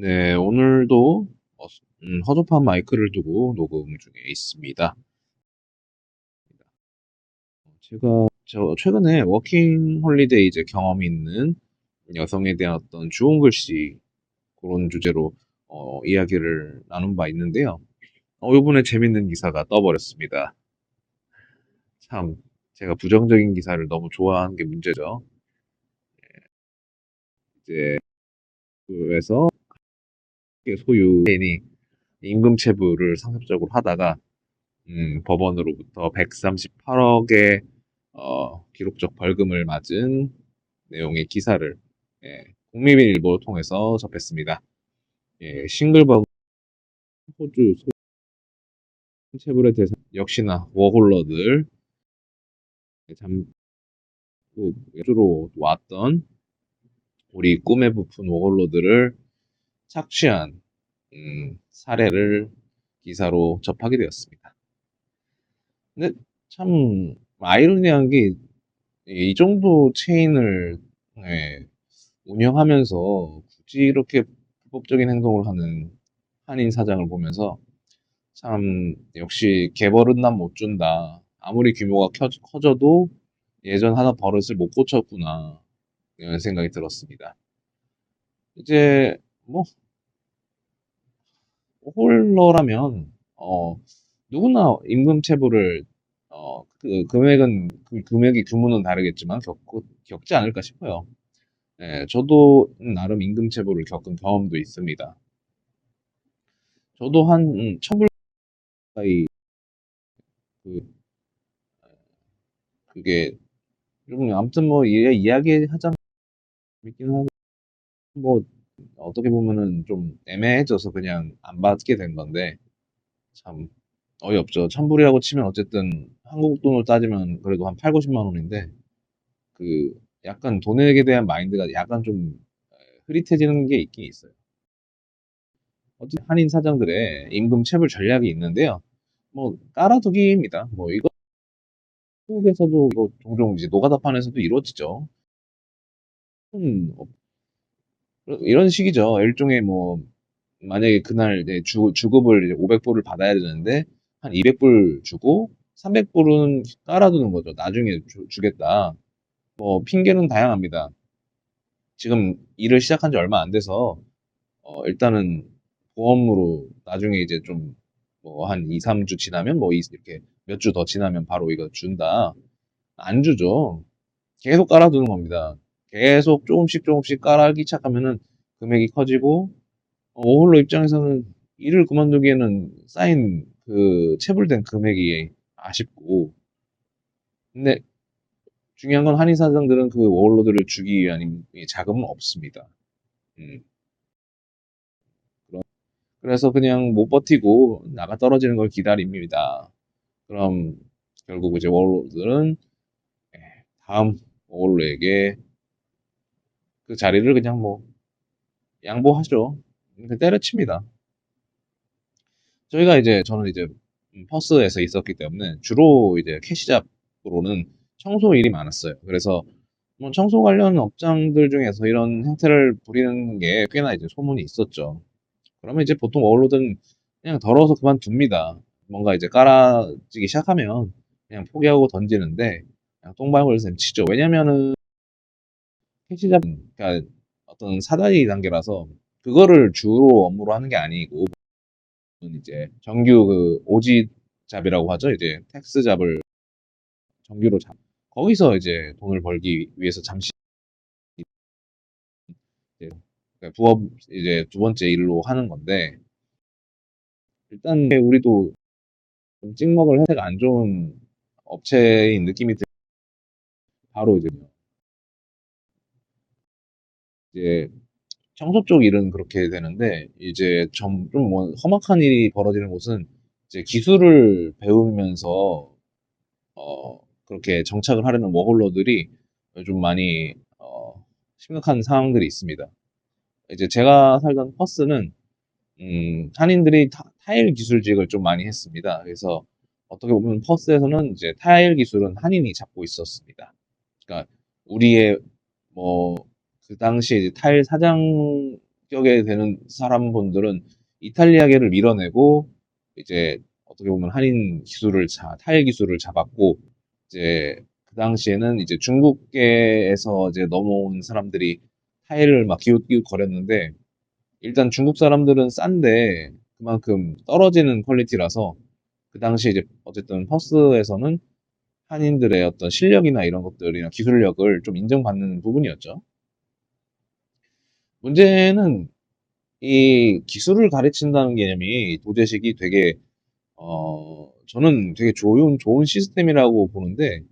네, 오늘도 어, 음, 허접한 마이크를 두고 녹음 중에 있습니다. 제가 저 최근에 워킹 홀리데이 이제 경험이 있는 여성에 대한 어떤 주홍 글씨 그런 주제로 어, 이야기를 나눈 바 있는데요. 어, 이번에 재밌는 기사가 떠버렸습니다. 참 제가 부정적인 기사를 너무 좋아하는 게 문제죠. 이제 그래서 소유인이 임금 체불을 상습적으로 하다가 음, 법원으로부터 138억의 어, 기록적 벌금을 맞은 내용의 기사를 예, 국민일보 통해서 접했습니다. 예, 싱글버그 호주 체불의 대상 역시나 워홀러들 잠 주로 왔던 우리 꿈에 부푼 워홀러들을 착취한 음, 사례를 기사로 접하게 되었습니다. 근데 참 아이러니한 게 이 정도 체인을 예, 운영하면서 굳이 이렇게 불법적인 행동을 하는 한인 사장을 보면서 참 역시 개벌은 난 못 준다. 아무리 규모가 켜, 커져도 예전 하나 버릇을 못 고쳤구나. 이런 생각이 들었습니다. 이제 뭐 홀러라면 어 누구나 임금 체불을 어 그 금액은 그 금액의 규모는 다르겠지만 겪고 겪지 않을까 싶어요. 예, 저도 나름 임금 체불을 겪은 경험도 있습니다. 저도 한 음, 천불 가까이 그 그게 좀 아무튼 뭐 이- 이야기하자면 재밌긴 하고 뭐 어떻게 보면은 좀 애매해져서 그냥 안 받게 된 건데 참 어이없죠. 천불이라고 치면 어쨌든 한국 돈으로 따지면 그래도 한 8, 90만 원인데 그 약간 돈에 대한 마인드가 약간 좀 흐릿해지는 게 있긴 있어요. 어쨌든 한인 사장들의 임금 체불 전략이 있는데요. 뭐 깔아두기입니다. 뭐 이거 한국에서도 이거 종종 이제 노가다판에서도 이루어지죠. 음, 어, 이런 식이죠. 일종의 뭐 만약에 그날 이제 주, 주급을 이제 500불을 받아야 되는데 한 200불 주고 300불은 깔아두는 거죠. 나중에 주, 겠다 뭐 핑계는 다양합니다. 지금 일을 시작한 지 얼마 안 돼서 어, 일단은 보험으로 나중에 이제 좀 뭐 한 2, 3주 지나면 뭐 이렇게 몇 주 더 지나면 바로 이거 준다. 안 주죠. 계속 깔아두는 겁니다. 계속 조금씩 조금씩 깔아기 시작하면은 금액이 커지고 어, 오홀로 입장에서는 일을 그만두기에는 쌓인 그 체불된 금액이 아쉽고 근데 중요한 건 한인 사장들은 그 워홀로드를 주기 위한 자금은 없습니다. 음. 그래서 그냥 못 버티고 나가 떨어지는 걸 기다립니다. 그럼 결국 이제 워홀로드는 예, 다음 워홀로에게 그 자리를 그냥 뭐 양보하죠. 때려칩니다. 저희가 이제 저는 이제 퍼스에서 있었기 때문에 주로 이제 캐시잡으로는 청소 일이 많았어요. 그래서 뭐 청소 관련 업장들 중에서 이런 형태를 부리는 게 꽤나 이제 소문이 있었죠. 그러면 이제 보통 어울로든 그냥 더러워서 그만둡니다. 뭔가 이제 깔아지기 시작하면 그냥 포기하고 던지는데 그냥 똥방울 셈 치죠. 왜냐면은 캐시잡 그러니까 어떤 사다리 단계라서 그거를 주로 업무로 하는 게 아니고 이제 정규 그 오지 잡이라고 하죠. 이제 텍스 잡을 정규로 잡. 거기서 이제 돈을 벌기 위해서 잠시 그러니까 부업 이제 두 번째 일로 하는 건데 일단 우리도 좀 찍먹을 혜택 안 좋은 업체인 느낌이 들. 바로 이제 이제 청소 쪽 일은 그렇게 되는데 이제 좀뭐 험악한 일이 벌어지는 곳은 이제 기술을 배우면서 어 그렇게 정착을 하려는 워홀러들이 요즘 많이 어 심각한 상황들이 있습니다. 이제 제가 살던 퍼스는 음 한인들이 타, 타일 기술직을 좀 많이 했습니다. 그래서 어떻게 보면 퍼스에서는 이제 타일 기술은 한인이 잡고 있었습니다. 그러니까 우리의 뭐 그 당시에 타일 사장 격에 되는 사람 분들은 이탈리아계를 밀어내고 이제 어떻게 보면 한인 기술을 자, 타일 기술을 잡았고 이제 그 당시에는 이제 중국계에서 이제 넘어온 사람들이 타일을 막 기웃기웃 거렸는데 일단 중국 사람들은 싼데 그만큼 떨어지는 퀄리티라서 그 당시 이제 어쨌든 퍼스에서는 한인들의 어떤 실력이나 이런 것들이나 기술력을 좀 인정받는 부분이었죠. 문제는 이 기술을 가르친다는 개념이 도제식이 되게 어 저는 되게 좋은 좋은 시스템이라고 보는데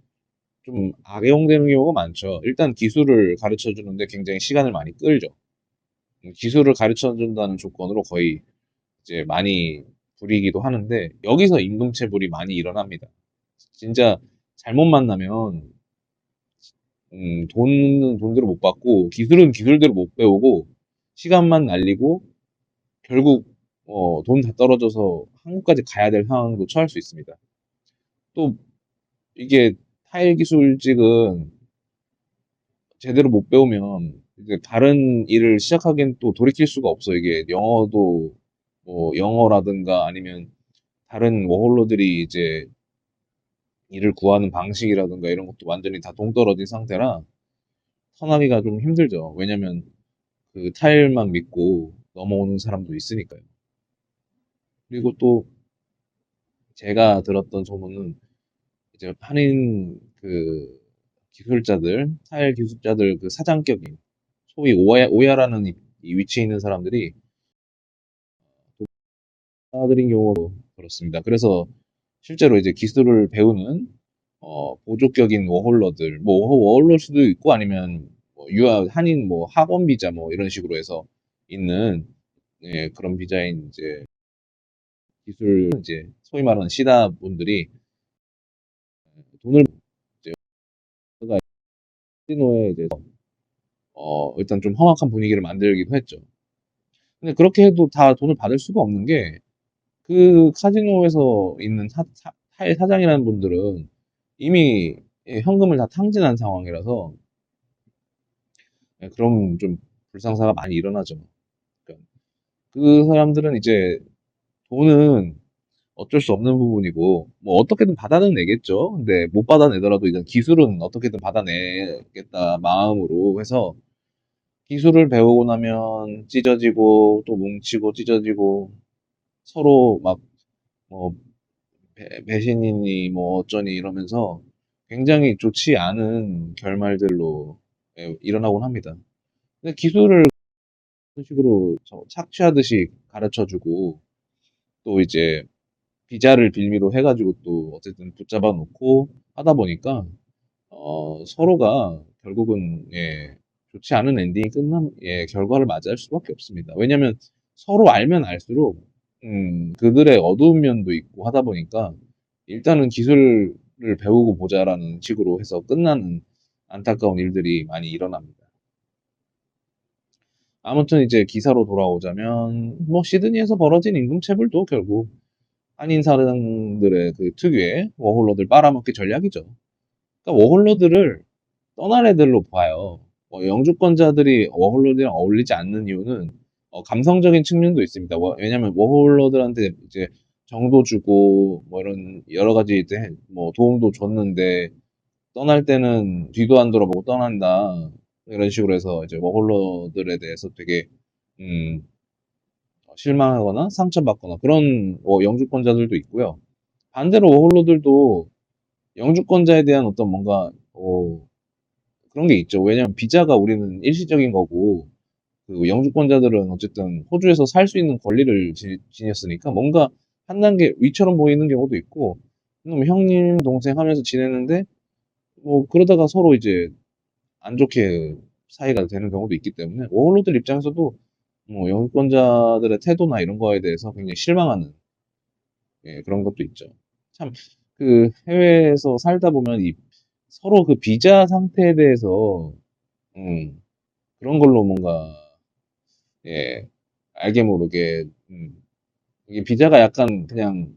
좀 악용되는 경우가 많죠. 일단 기술을 가르쳐 주는데 굉장히 시간을 많이 끌죠. 음, 기술을 가르쳐 준다는 조건으로 거의 이제 많이 부리기도 하는데 여기서 임금체불이 많이 일어납니다. 진짜 잘못 만나면 음, 돈은 돈대로 못 받고 기술은 기술대로 못 배우고 시간만 날리고 결국 어, 돈 다 떨어져서 한국까지 가야 될 상황도 처할 수 있습니다. 또 이게 타일 기술직은 제대로 못 배우면 이제 다른 일을 시작하기엔 또 돌이킬 수가 없어. 이게 영어도 뭐 영어라든가 아니면 다른 워홀러들이 이제 일을 구하는 방식이라든가 이런 것도 완전히 다 동떨어진 상태라 선하기가 좀 힘들죠. 왜냐면 그 타일만 믿고 넘어오는 사람도 있으니까요. 그리고 또 제가 들었던 소문은 이제 한인 그 기술자들, 타일 기술자들 그 사장격인 소위 오야, 오야라는 이, 이 위치에 있는 사람들이 도와드린 경우가 그렇습니다. 그래서 실제로 이제 기술을 배우는 어, 보조격인 워홀러들, 뭐 워홀러 수도 있고 아니면 뭐 유학 한인 뭐 학원 비자 뭐 이런 식으로 해서 있는 예, 그런 비자인 이제 기술 이제 소위 말하는 시다 분들이 돈을 이제 카지노에 이제 어 일단 좀 험악한 분위기를 만들기도 했죠. 근데 그렇게 해도 다 돈을 받을 수가 없는 게 그 카지노에서 있는 사, 사, 사장이라는 분들은 이미 예, 현금을 다 탕진한 상황이라서 예, 그럼 좀 불상사가 많이 일어나죠. 그러니까 그 사람들은 이제 돈은 어쩔 수 없는 부분이고 뭐 어떻게든 받아는 내겠죠. 근데 못 받아내더라도 이제 기술은 어떻게든 받아내겠다 마음으로 해서 기술을 배우고 나면 찢어지고 또 뭉치고 찢어지고 서로 막 뭐 배 신이니 뭐 어쩌니 이러면서 굉장히 좋지 않은 결말들로 예, 일어나곤 합니다. 근데 기술을 그런 식으로 착취하듯이 가르쳐주고 또 이제 비자를 빌미로 해가지고 또 어쨌든 붙잡아 놓고 하다 보니까 어, 서로가 결국은 예, 좋지 않은 엔딩이 끝난 예, 결과를 맞이할 수밖에 없습니다. 왜냐하면 서로 알면 알수록 음, 그들의 어두운 면도 있고 하다 보니까 일단은 기술을 배우고 보자라는 식으로 해서 끝나는 안타까운 일들이 많이 일어납니다. 아무튼 이제 기사로 돌아오자면 뭐 시드니에서 벌어진 임금체불도 결국 한인 사람들의 그 특유의 워홀러들 빨아먹기 전략이죠. 그러니까 워홀러들을 떠날 애들로 봐요. 뭐 영주권자들이 워홀러들이랑 어울리지 않는 이유는 어, 감성적인 측면도 있습니다. 워- 왜냐면 워홀러들한테 이제 정도 주고 뭐 이런 여러 가지 이제 뭐 도움도 줬는데 떠날 때는 뒤도 안 돌아보고 떠난다 이런 식으로 해서 이제 워홀러들에 대해서 되게 음, 실망하거나 상처받거나 그런 뭐 영주권자들도 있고요. 반대로 워홀러들도 영주권자에 대한 어떤 뭔가 어, 그런 게 있죠. 왜냐면 비자가 우리는 일시적인 거고 그 영주권자들은 어쨌든 호주에서 살 수 있는 권리를 지, 지녔으니까 뭔가 한 단계 위처럼 보이는 경우도 있고 형님 동생 하면서 지내는데 뭐 그러다가 서로 이제 안 좋게 사이가 되는 경우도 있기 때문에 워홀러들 입장에서도 뭐 영주권자들의 태도나 이런 거에 대해서 굉장히 실망하는 예, 그런 것도 있죠. 참 그 해외에서 살다 보면 이 서로 그 비자 상태에 대해서 음, 그런 걸로 뭔가 예, 알게 모르게 음, 이게 비자가 약간 그냥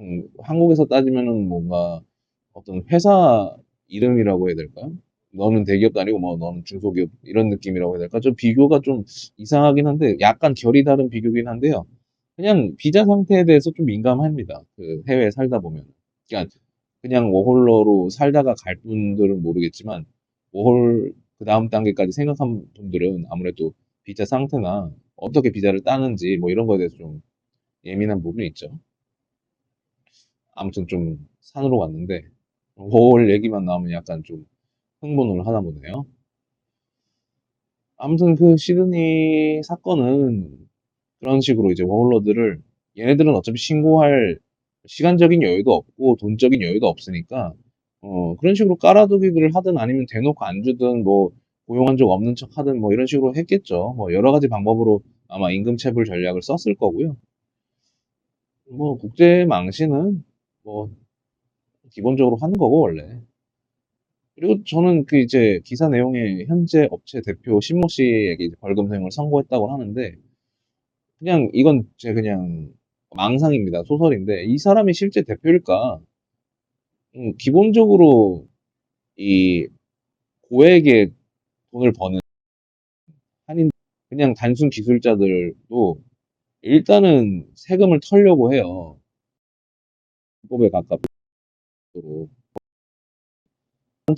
음, 한국에서 따지면은 뭔가 어떤 회사 이름이라고 해야 될까? 너는 대기업도 아니고 뭐 너는 중소기업 이런 느낌이라고 해야 될까? 좀 비교가 좀 이상하긴 한데 약간 결이 다른 비교긴 한데요. 그냥 비자 상태에 대해서 좀 민감합니다. 그 해외에 살다 보면. 그러니까 그냥 워홀러로 살다가 갈 분들은 모르겠지만 워홀 그 다음 단계까지 생각한 분들은 아무래도 비자 상태나 어떻게 비자를 따는지 뭐 이런 거에 대해서 좀 예민한 부분이 있죠. 아무튼 좀 산으로 왔는데 워홀 얘기만 나오면 약간 좀 흥분을 하나 보네요. 아무튼 그 시드니 사건은 그런 식으로 이제 워홀러들을 얘네들은 어차피 신고할 시간적인 여유도 없고 돈적인 여유도 없으니까 어 그런 식으로 깔아두기를 하든 아니면 대놓고 안 주든 뭐 고용한 적 없는 척 하든 뭐 이런 식으로 했겠죠. 뭐 여러 가지 방법으로 아마 임금 체불 전략을 썼을 거고요. 뭐 국제 망신은 뭐 기본적으로 하는 거고 원래. 그리고 저는 그 이제 기사 내용에 현재 업체 대표 신모 씨에게 벌금 사용을 선고했다고 하는데 그냥 이건 제 그냥 망상입니다. 소설인데 이 사람이 실제 대표일까? 음, 기본적으로 이 고액의 돈을 버는 한인 그냥 단순 기술자들도 일단은 세금을 털려고 해요. 불법에 가깝도록.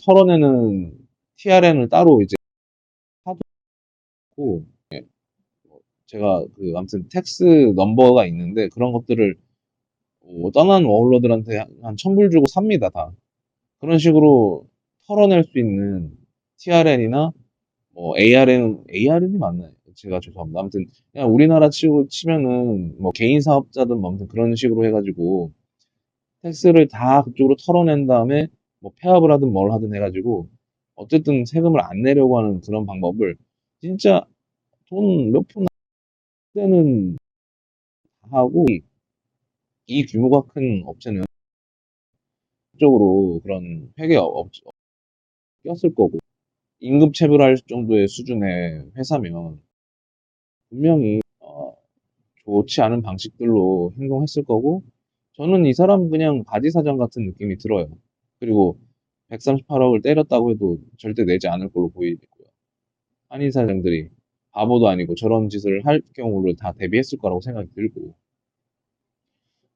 털어내는 TRN을 따로 이제 하고 예, 뭐 제가 그 아무튼 텍스 넘버가 있는데 그런 것들을 어, 떠난 워홀러들한테 한 천불 주고 삽니다 다. 그런 식으로 털어낼 수 있는 TRN이나 뭐 ARN ARN이 맞나요? 제가 죄송합니다. 아무튼 그냥 우리나라 치고 치면은 뭐 개인 사업자든 뭐 아무튼 그런 식으로 해가지고 텍스를 다 그쪽으로 털어낸 다음에 뭐 폐업을 하든 뭘 하든 해가지고 어쨌든 세금을 안 내려고 하는 그런 방법을 진짜 돈 몇푼 때는 하고 이, 이 규모가 큰 업체는 적으로 그런 회계 업, 꼈을 거고 임금 체불할 정도의 수준의 회사면 분명히 어, 좋지 않은 방식들로 행동했을 거고 저는 이 사람 그냥 바지 사장 같은 느낌이 들어요. 그리고 138억을 때렸다고 해도 절대 내지 않을 걸로 보이고요. 한인 사장들이 바보도 아니고 저런 짓을 할 경우를 다 대비했을 거라고 생각이 들고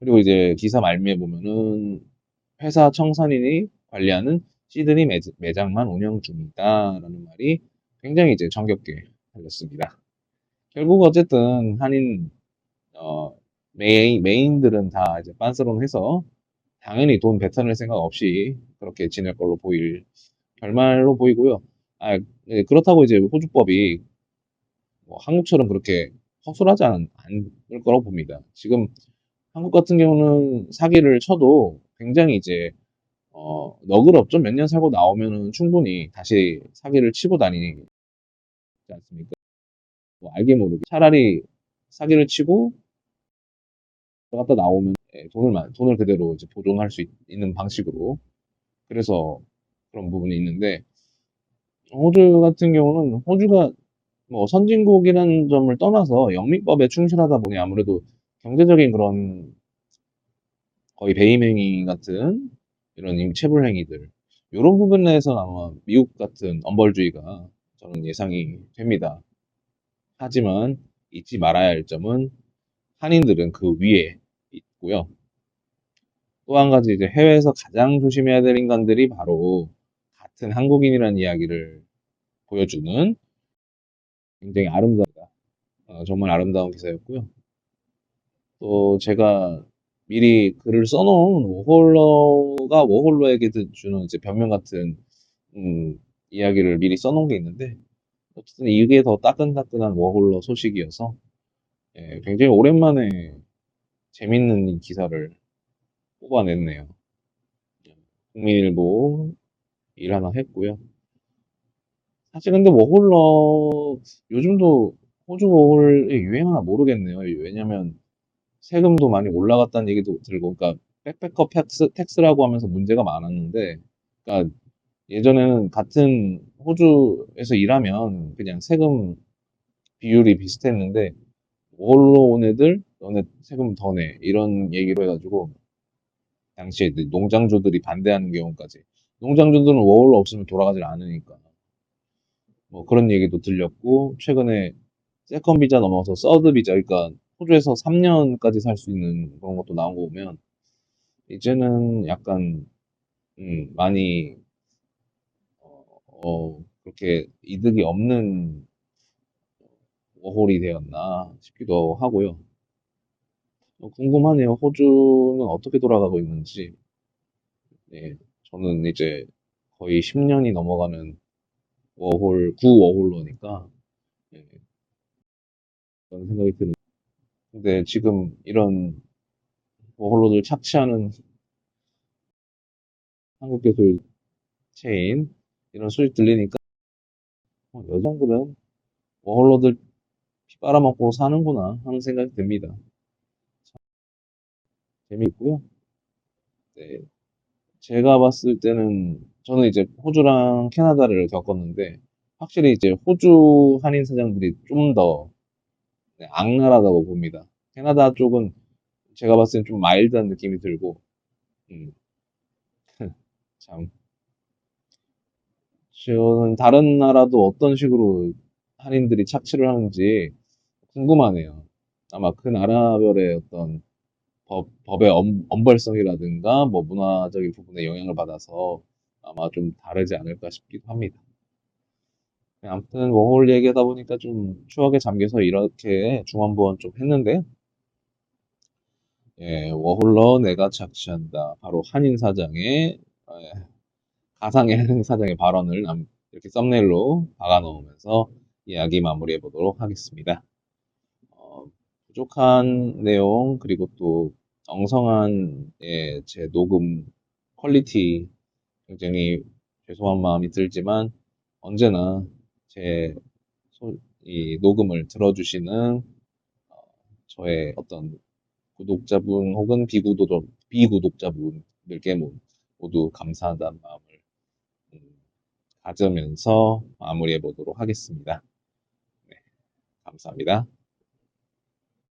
그리고 이제 기사 말미에 보면은 회사 청산인이 관리하는 시드니 매- 매장만 운영 중이다라는 말이 굉장히 이제 정겹게 달렸습니다. 결국 어쨌든 한인 어, 메인 메인들은 다 이제 빤스런해서 당연히 돈 뱉어낼 생각 없이 그렇게 지낼 걸로 보일 결말로 보이고요. 아, 네, 그렇다고 이제 호주법이 뭐 한국처럼 그렇게 허술하지 않, 않을 거라고 봅니다. 지금 한국 같은 경우는 사기를 쳐도 굉장히 이제 어, 너그럽죠. 몇 년 살고 나오면은 충분히 다시 사기를 치고 다니지 않습니까? 뭐 알게 모르게 차라리 사기를 치고 들어갔다 나오면 예, 돈을 만- 돈을 그대로 이제 보존할 수 있, 는 방식으로 그래서 그런 부분이 있는데 호주 같은 경우는 호주가 뭐 선진국이라는 점을 떠나서 영미법에 충실하다 보니 아무래도 경제적인 그런 거의 배임 행위 같은 이런 임체불 행위들 이런 부분에서는 아마 미국 같은 엄벌주의가 저는 예상이 됩니다. 하지만 잊지 말아야 할 점은 한인들은 그 위에 있고요. 또 한 가지 이제 해외에서 가장 조심해야 될 인간들이 바로 같은 한국인이라는 이야기를 보여주는 굉장히 아름다운 어, 정말 아름다운 기사였고요. 또 제가 미리 글을 써놓은 워홀러가 워홀러에게 주는 이제 변명 같은 음, 이야기를 미리 써놓은 게 있는데 어쨌든 이게 더 따끈따끈한 워홀러 소식이어서 예, 굉장히 오랜만에 재밌는 이 기사를 뽑아냈네요. 국민일보 일 하나 했고요. 사실 근데 워홀러 요즘도 호주 워홀의 유행 하나 모르겠네요. 왜냐면 세금도 많이 올라갔다는 얘기도 들고 그러니까 백패커 텍스, 텍스라고 하면서 문제가 많았는데 그러니까 예전에는 같은 호주에서 일하면 그냥 세금 비율이 비슷했는데 워홀러 온 애들 너네 세금 더 내 이런 얘기로 해가지고 당시에 농장주들이 반대하는 경우까지 농장주들은 워홀로 없으면 돌아가질 않으니까. 뭐 그런 얘기도 들렸고, 최근에 세컨 비자 넘어서 서드 비자, 그러니까 호주에서 3년까지 살 수 있는 그런 것도 나온 거 보면, 이제는 약간, 음, 많이, 어, 어, 그렇게 이득이 없는 워홀이 되었나 싶기도 하고요. 어, 궁금하네요. 호주는 어떻게 돌아가고 있는지. 네, 저는 이제 거의 10년이 넘어가는 워홀, 구 워홀러니까, 네, 그런 생각이 드는. 근데 지금 이런 워홀러들 착취하는 한국 기술 체인, 이런 소식 들리니까, 어, 여자들은 워홀러들 피 빨아먹고 사는구나 하는 생각이 듭니다. 참 재미있고요. 네, 제가 봤을 때는 저는 이제 호주랑 캐나다를 겪었는데 확실히 이제 호주 한인 사장들이 좀 더 악랄하다고 봅니다. 캐나다 쪽은 제가 봤을 땐 좀 마일드한 느낌이 들고 음, 참 저는 다른 나라도 어떤 식으로 한인들이 착취를 하는지 궁금하네요. 아마 그 나라별의 어떤 법, 법의 엄, 엄벌성이라든가 뭐 문화적인 부분에 영향을 받아서 아마 좀 다르지 않을까 싶기도 합니다. 네, 아무튼 워홀 얘기하다 보니까 좀 추억에 잠겨서 이렇게 중원부원 좀 했는데 예, 워홀러 내가 착취한다. 바로 한인 사장의 예, 가상의 한인 사장의 발언을 남- 이렇게 썸네일로 박아 놓으면서 이야기 마무리해 보도록 하겠습니다. 어, 부족한 내용 그리고 또 엉성한 예, 제 녹음 퀄리티 굉장히 죄송한 마음이 들지만 언제나 제 소- 이 녹음을 들어주시는 어, 저의 어떤 구독자분 혹은 비구독, 비구독자분들께 모- 모두 감사하다는 마음을 음, 가지면서 마무리해 보도록 하겠습니다. 네, 감사합니다.